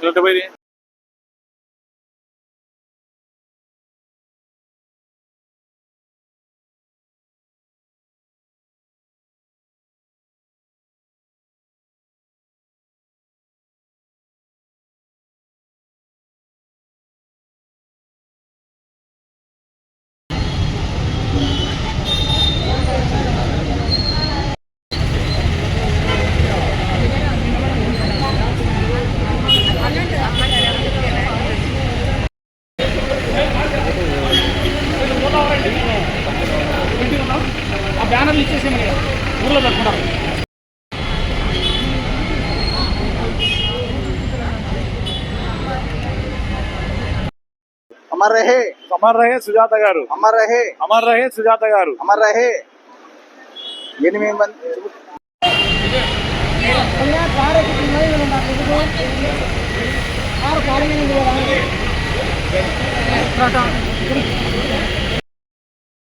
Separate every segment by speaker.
Speaker 1: നിങ്ങളുടെ
Speaker 2: പേര്? బ్యానర్లు ఇచ్చేసేమని ఊర్లో పెట్టుకున్నారు
Speaker 3: అమర్ రహే.
Speaker 1: అమర్ రహే సుజాత గారు.
Speaker 3: అమర్ రహే.
Speaker 1: అమర్ రహే సుజాత గారు.
Speaker 3: అమర్ రహే. ఎనిమిది మంది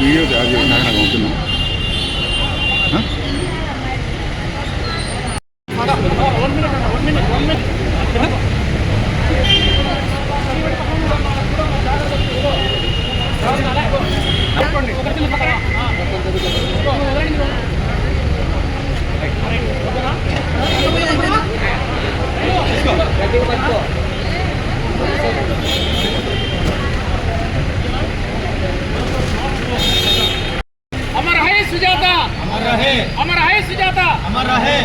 Speaker 4: 你
Speaker 2: 又在那边哪个航公司吗？రహే అమర్ హై సుజాత అమర్ రహే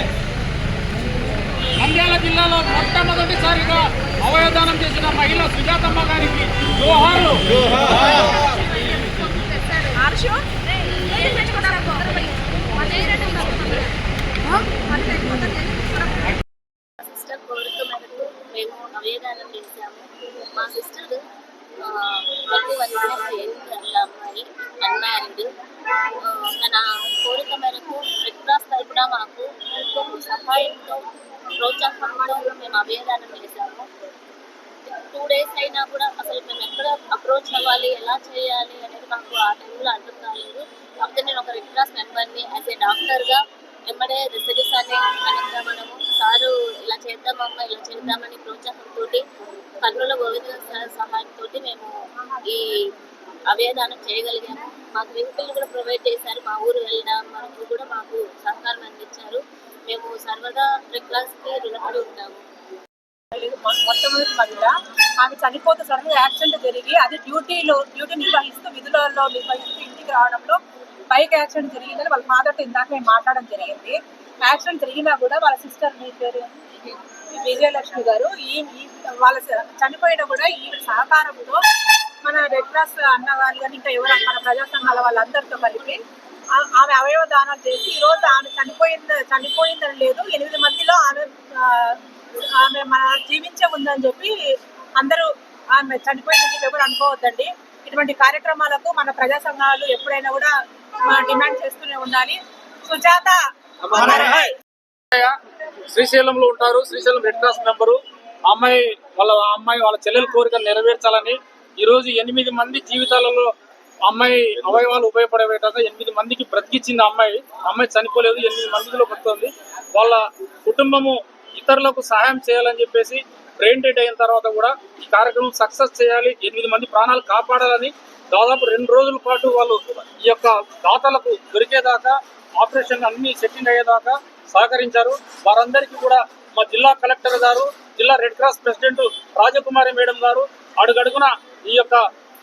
Speaker 2: నంద్యాల జిల్లాలో మొట్టమొదటిసారిగా అవయవదానం చేసిన మహిళ సుజాతమ్మ గారికి జోహార్లు
Speaker 5: ఆర్షు ఏం పెట్టుకున్నారా
Speaker 6: సిస్టర్ కోరిక మేరకు మేము అవేదానం చేశాము. మా సిస్టర్ థర్టీ వన్ గల అమ్మాయి అన్మ్యారీడ్ తన కోరిక మేరకు రెడ్ క్రాస్ తరపున మాకు సహాయంతో ప్రోత్సాహంతో మేము అవేదానం చేశాము. టూ డేస్ అయినా కూడా అసలు మేము ఎక్కడ అప్రోచ్ అవ్వాలి ఎలా చేయాలి అనేది మాకు ఆ టైంలో అర్థం కాలేదు. కాకపోతే నేను ఒక రెడ్ క్రాస్ మెంబర్ని యాజ్ ఏ డాక్టర్గా వెంబడే రెసిడీస్ అని అనగా మనము సారు ఇలా చేద్దామమ్మా ఇలా చేద్దామని ప్రోత్సాహంతో కర్నూల గోవింద సార్ సహాయంతో మేము ఈ అవేదానం చేయగలిగాము. మాకు వెహికల్ కూడా ప్రొవైడ్ చేశారు. మా ఊరు వెళ్ళడం వరకు కూడా మాకు మేము రుణపడి ఉంటాము.
Speaker 5: మొట్టమొదటి మహిళ ఆమె చనిపోతే సడన్గా యాక్సిడెంట్ జరిగి అది డ్యూటీలో డ్యూటీ నిర్వహిస్తూ విధులలో నిర్వహిస్తూ ఇంటికి రావడంలో బైక్ యాక్సిడెంట్ జరిగిందని వాళ్ళ ఫాదర్తో ఇందాక మేము మాట్లాడడం జరిగింది. యాక్సిడెంట్ జరిగినా కూడా వాళ్ళ సిస్టర్ మీ పేరు విజయలక్ష్మి గారు. ఈ వాళ్ళ చనిపోయిన చనిపోయినా కూడా ఈ సహకారంతో మన రెడ్ క్రాస్ అన్న వాళ్ళు కానీ ఇంకా ఎవరు మన ప్రజా సంఘాల వాళ్ళందరితో కలిపి ఆమె అవయవ దానాలు చేసి ఈ రోజు ఆమె చనిపోయింది చనిపోయిందని లేదు. ఎనిమిది మందిలో ఆమె ఆమె మన జీవించే ఉందని చెప్పి అందరూ ఆమె చనిపోయిందని చెప్పి ఎవరు అనుకోవద్దండి. ఇటువంటి కార్యక్రమాలకు మన ప్రజా సంఘాలు ఎప్పుడైనా కూడా డిమాండ్ చేస్తూనే ఉండాలి. సుజాత.
Speaker 2: శ్రీశైలంలో ఉంటారు. Srisailam red cross member. అమ్మాయి వాళ్ళ అమ్మాయి వాళ్ళ చెల్లెల కోరిక నెరవేర్చాలని ఈ రోజు ఎనిమిది మంది జీవితాలలో అమ్మాయి అవయవాలు ఉపయోగపడే విధంగా ఎనిమిది మందికి బ్రతికిచ్చింది అమ్మాయి. అమ్మాయి చనిపోలేదు ఎనిమిది మందిలో బతుకుతుంది వాళ్ళ కుటుంబము ఇతరులకు సహాయం చేయాలని చెప్పేసి బ్రెయిన్ డెడ్ అయిన తర్వాత కూడా ఈ కార్యక్రమం సక్సెస్ చేయాలి ఎనిమిది మంది ప్రాణాలు కాపాడాలని దాదాపు రెండు రోజుల పాటు వాళ్ళు ఈ యొక్క దాతలకు దొరికేదాకా ఆపరేషన్ అన్ని సెట్టింగ్ అయ్యేదాకా సహకరించారు. వారందరికీ కూడా మా జిల్లా కలెక్టర్ గారు జిల్లా red cross president Rajakumari madam గారు అడుగడుగున ఈ యొక్క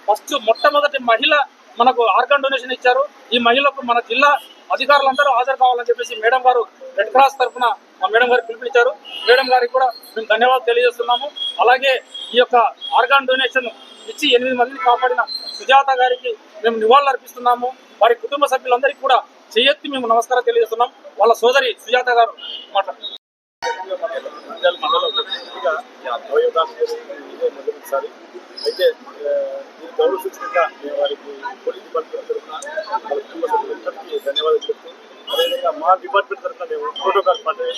Speaker 2: ఫస్ట్ మొట్టమొదటి మహిళ మనకు ఆర్గన్ డొనేషన్ ఇచ్చారు. ఈ మహిళకు మన జిల్లా అధికారులందరూ హాజరు కావాలని చెప్పేసి మేడం గారు రెడ్ క్రాస్ తరఫున మా మేడం గారు పిలిపించారు మేడం గారికి కూడా మేము ధన్యవాదాలు తెలియజేస్తున్నాము. అలాగే ఈ యొక్క ఆర్గాన్ డొనేషన్ ఇచ్చి ఎనిమిది మందిని కాపాడిన సుజాత గారికి మేము నివాళులు అర్పిస్తున్నాము. వారి కుటుంబ సభ్యులందరికీ కూడా చేయెత్తి మేము నమస్కారం తెలియజేస్తున్నాం. వాళ్ళ సోదరి సుజాత గారు మాట్లాడుతున్నారు
Speaker 1: నంద్యాల మండలంలో పూర్తిగా ఈ అవయవదానం చేస్తుంది ఇదే మొదటిసారి. అయితే ఆ, గౌరవ సూచనగా మేము వారికి పోలీస్ డిపార్ట్మెంట్ తరఫున వాళ్ళ కుటుంబ సభ్యులందరికీ ధన్యవాదాలు చెప్తూ అదేవిధంగా మా డిపార్ట్మెంట్ తరఫున మేము ప్రోటోకాల్ పాటు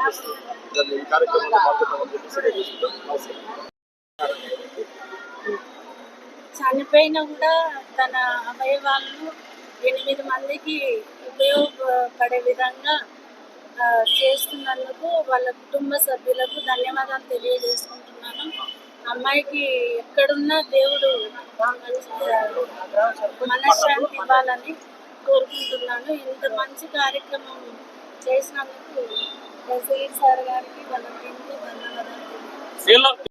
Speaker 1: చేస్తూ దాన్ని ఈ కార్యక్రమంలో పాల్గొన్నామని చెప్పేసి తెలియజేస్తున్నాం నమస్కారం.
Speaker 7: చనిపోయినా కూడా తన అవయవాలను ఎనిమిది మందికి ఉపయోగపడే విధంగా చేస్తున్నందుకు వాళ్ళ కుటుంబ సభ్యులకు ధన్యవాదాలు తెలియజేసుకుంటున్నాను. అమ్మాయికి ఎక్కడున్నా దేవుడు మనశ్శాంతి ఇవ్వాలని కోరుకుంటున్నాను. ఇంత మంచి కార్యక్రమం చేసినందుకు రసీద్ సార్ గారికి వాళ్ళ టీంకి ధన్యవాదాలు